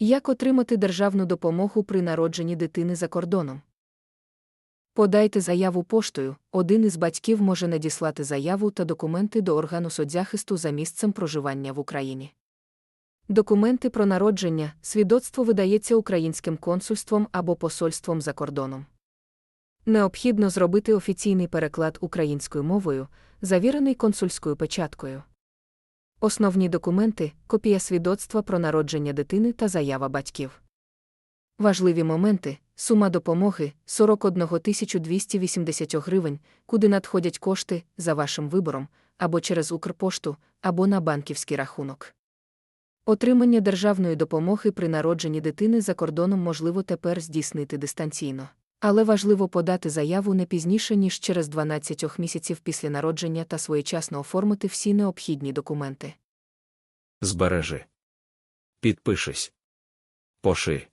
Як отримати державну допомогу при народженні дитини за кордоном? Подайте заяву поштою. Один із батьків може надіслати заяву та документи до органу соцзахисту за місцем проживання в Україні. Документи про народження, свідоцтво видається українським консульством або посольством за кордоном. Необхідно зробити офіційний переклад українською мовою, завірений консульською печаткою. Основні документи копія свідоцтва про народження дитини та заява батьків. Важливі моменти сума допомоги 41 280 гривень, куди надходять кошти за вашим вибором, або через Укрпошту, або на банківський рахунок. Отримання державної допомоги при народженні дитини за кордоном можливо тепер здійснити дистанційно. Але важливо подати заяву не пізніше, ніж через 12 місяців після народження та своєчасно оформити всі необхідні документи. Збережи. Підпишись. Поши.